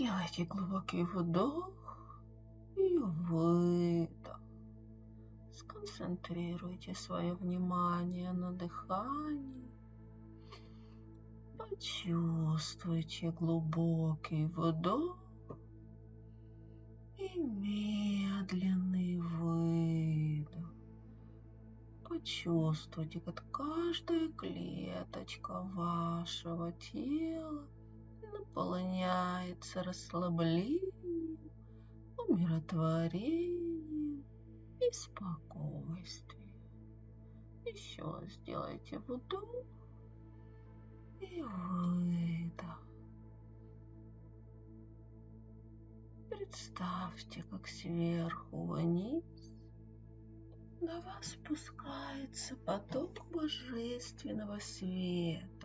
Сделайте глубокий вдох и выдох. Сконцентрируйте свое внимание на дыхании. Почувствуйте глубокий вдох и медленный выдох. Почувствуйте, как каждая клеточка вашего тела наполняется расслаблением, умиротворением и спокойствием. Еще сделайте вдох и выдох. Представьте, как сверху вниз на вас спускается поток божественного света.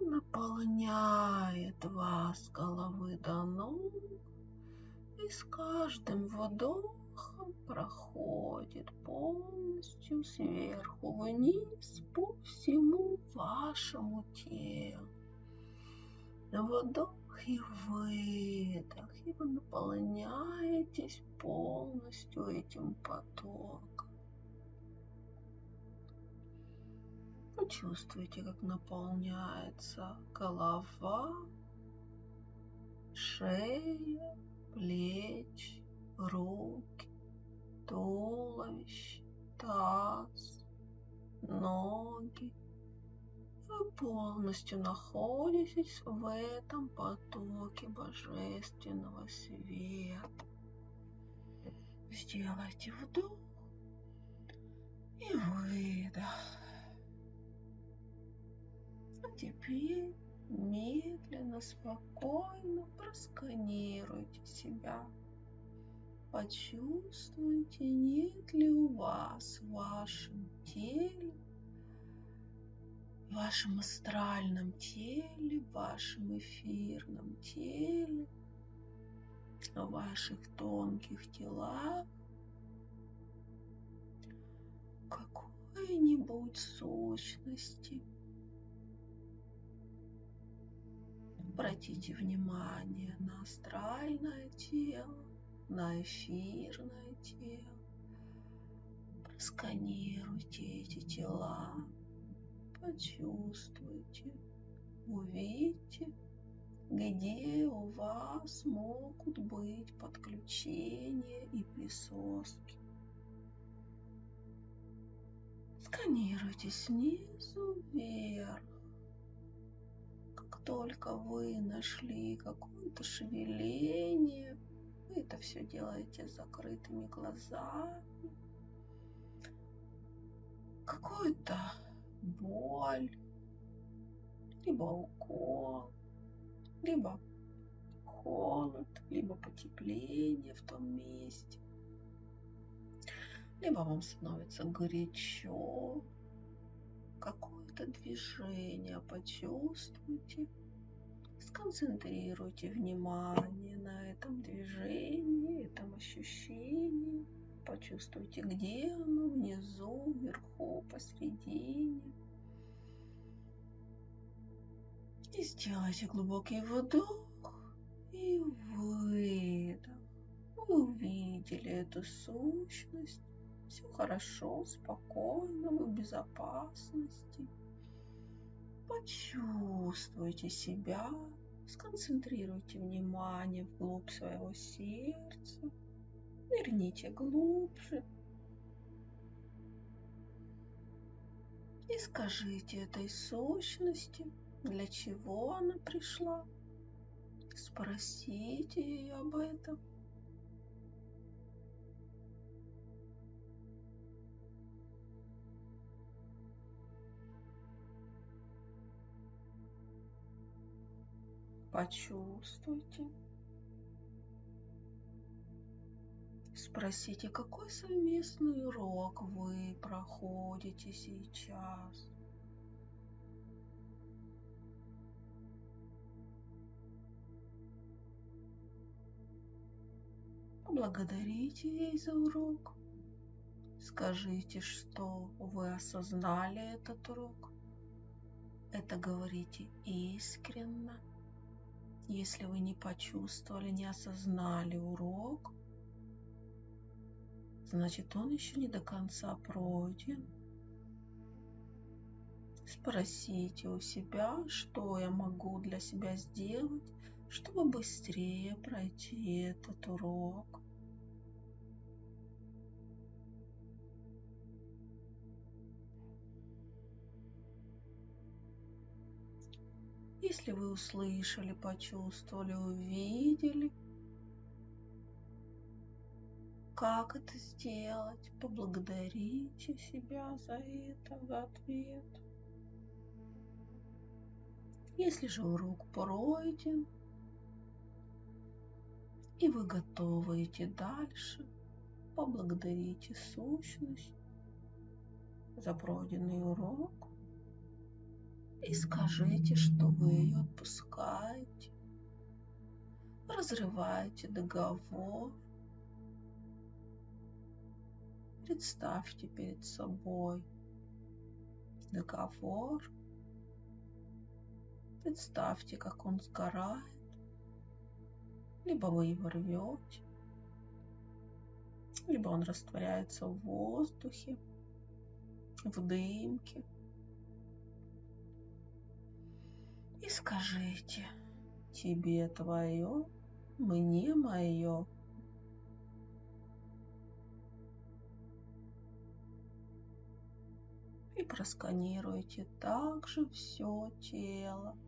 Наполняет вас с головы до ног и с каждым вдохом проходит полностью сверху вниз по всему вашему телу. Вдох и выдох, и вы наполняетесь полностью этим потоком. Почувствуйте, как наполняется голова, шея, плечи, руки, туловище, таз, ноги, вы полностью находитесь в этом потоке божественного света. Сделайте вдох и выдох. Теперь медленно, спокойно просканируйте себя. Почувствуйте, нет ли у вас в вашем теле в вашем астральном теле, в вашем эфирном теле, в ваших тонких телах какой-нибудь сущности. Обратите внимание на астральное тело, на эфирное тело. Просканируйте эти тела почувствуйте, увидьте, где у вас могут быть подключения и присоски. Сканируйте снизу вверх. Только вы нашли какое-то шевеление, вы это все делаете с закрытыми глазами. Какое-то боль, либо укол, либо холод, либо потепление в том месте, либо вам становится горячо, какое-то движение почувствуйте, сконцентрируйте внимание на этом движении, этом ощущении. Почувствуйте, где оно, внизу, вверху, посередине. И сделайте глубокий вдох и выдох. Вы увидели эту сущность. Все хорошо, спокойно, вы в безопасности. Почувствуйте себя, сконцентрируйте внимание вглубь своего сердца. Нырните глубже. И скажите этой сущности, для чего она пришла. Спросите ее об этом. Почувствуйте. Спросите, какой совместный урок вы проходите сейчас? Поблагодарите ей за урок. Скажите, что вы осознали этот урок. Это говорите искренно. Если вы не почувствовали, не осознали урок, значит он еще не до конца пройден. Спросите у себя, что я могу для себя сделать, чтобы быстрее пройти этот урок. Если вы услышали, почувствовали, увидели, как это сделать, поблагодарите себя за это в ответ. Если же урок пройден, и вы готовы идти дальше, поблагодарите сущность за пройденный урок и скажите, что вы ее отпускаете, разрываете договор. Представьте перед собой договор. Представьте, как он сгорает. Либо вы его рвете, либо он растворяется в воздухе, в дымке – и скажите, тебе твое, мне мое. И просканируйте также все тело.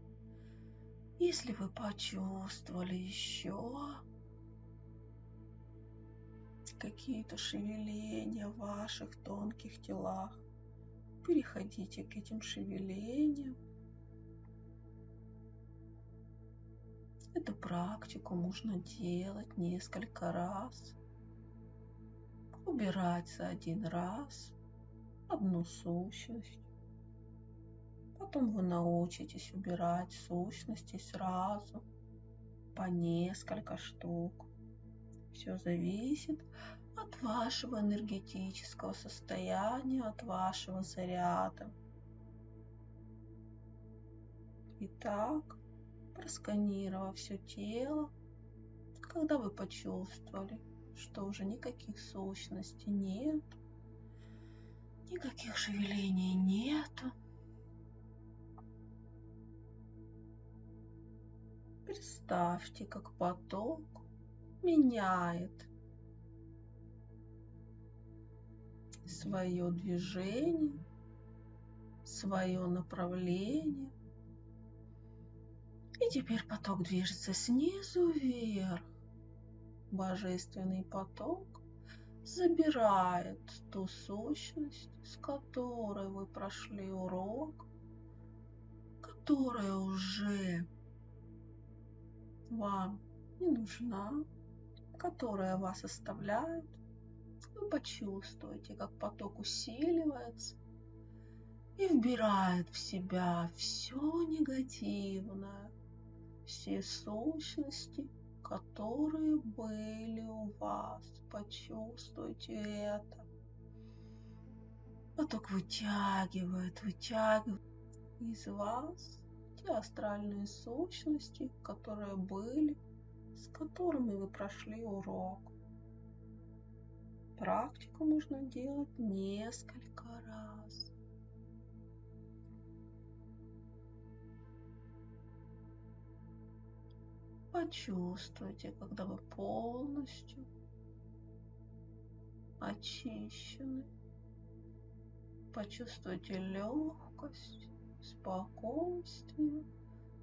Если вы почувствовали еще какие-то шевеления в ваших тонких телах, переходите к этим шевелениям Эту практику можно делать несколько раз. Убирать за один раз одну сущность. Потом вы научитесь убирать сущности сразу по несколько штук. Все зависит от вашего энергетического состояния, от вашего заряда. Итак, просканировав все тело, когда вы почувствовали, что уже никаких сущностей нет, никаких шевелений нету, представьте, как поток меняет свое движение, свое направление, и теперь поток движется снизу вверх. Божественный поток забирает ту сущность, с которой вы прошли урок, которая уже вам не нужна, которая вас оставляет. Вы почувствуете, как поток усиливается и вбирает в себя все негативное, все сущности, которые были у вас. Почувствуйте это. Поток вытягивает, вытягивает из вас те астральные сущности, которые были, с которыми вы прошли урок. Практику нужно делать несколько раз. Почувствуйте, когда вы полностью очищены. Почувствуйте легкость, спокойствие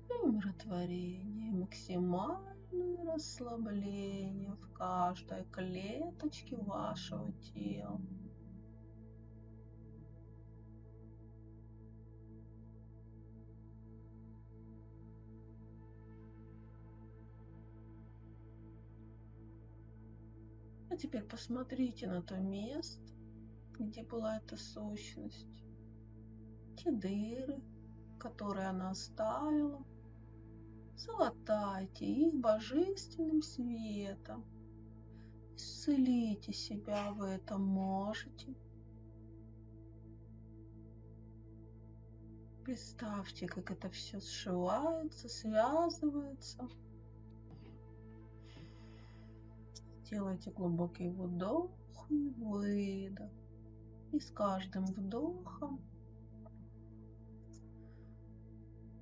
и умиротворение, максимальное расслабление в каждой клеточке вашего тела. А теперь посмотрите на то место, где была эта сущность. Те дыры, которые она оставила. Золотайте их божественным светом. Исцелите себя в этом можете. Представьте, как это все сшивается, связывается. Сделайте глубокий вдох и выдох. И с каждым вдохом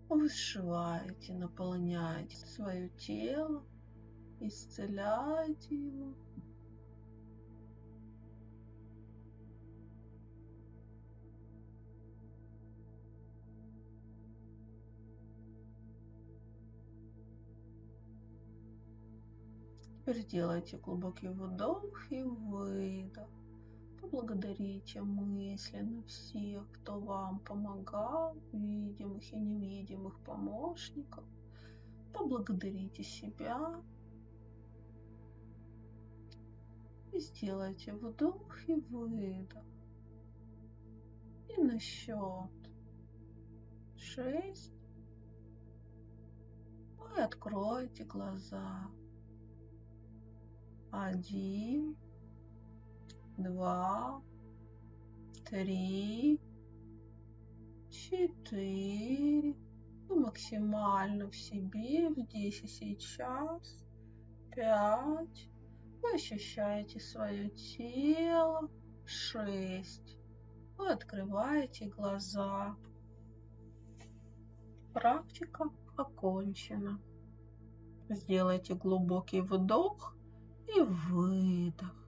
вы сшиваете, наполняете свое тело, исцеляете его. Теперь сделайте глубокий вдох и выдох. Поблагодарите мысленно всех, кто вам помогал, видимых и невидимых помощников. Поблагодарите себя. И сделайте вдох и выдох. И на счет шесть вы откроете глаза один, два, три, четыре. Вы максимально в себе здесь и сейчас. Пять. Вы ощущаете свое тело. Шесть. Вы открываете глаза. Практика окончена. Сделайте глубокий вдох и выдох.